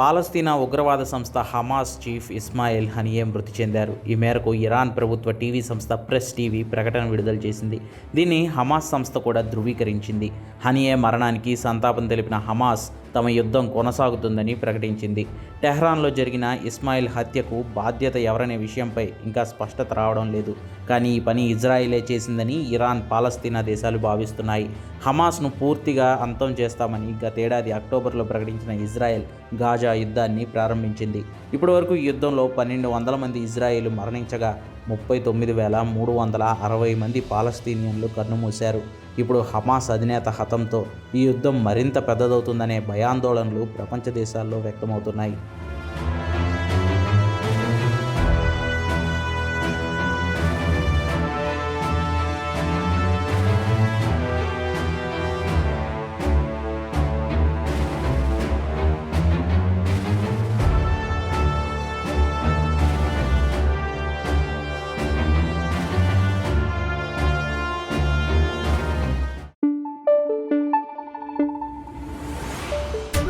పాలస్తీనా ఉగ్రవాద సంస్థ Hamas chief Ismail Haniyeh మృతి చెందారు. ఈ మేరకు ఇరాన్ ప్రభుత్వ టీవీ సంస్థ ప్రెస్ టీవీ ప్రకటన విడుదల చేసింది. దీన్ని హమాస్ సంస్థ కూడా ధృవీకరించింది. హనియే మరణానికి సంతాపం తెలిపిన హమాస్ తమ యుద్ధం కొనసాగుతుందని ప్రకటించింది. టెహ్రాన్లో జరిగిన ఇస్మాయిల్ హత్యకు బాధ్యత ఎవరనే విషయంపై ఇంకా స్పష్టత రావడం లేదు. కానీ ఈ పని ఇజ్రాయిలే చేసిందని ఇరాన్ పాలస్తీనా దేశాలు భావిస్తున్నాయి. హమాస్ను పూర్తిగా అంతం చేస్తామని గతేడాది అక్టోబర్లో ప్రకటించిన ఇజ్రాయెల్ గాజా యుద్ధాన్ని ప్రారంభించింది. ఇప్పటివరకు ఈ యుద్ధంలో పన్నెండు వందల మంది ఇజ్రాయేలు మరణించగా ముప్పై తొమ్మిది వేల మూడు వందల అరవై మంది పాలస్తీనియన్లు కన్నుమూశారు ఇప్పుడు హమాస్ అధినేత హతంతో ఈ యుద్ధం మరింత పెద్దదవుతుందనే భయాందోళనలు ప్రపంచ దేశాల్లో వ్యక్తమవుతున్నాయి.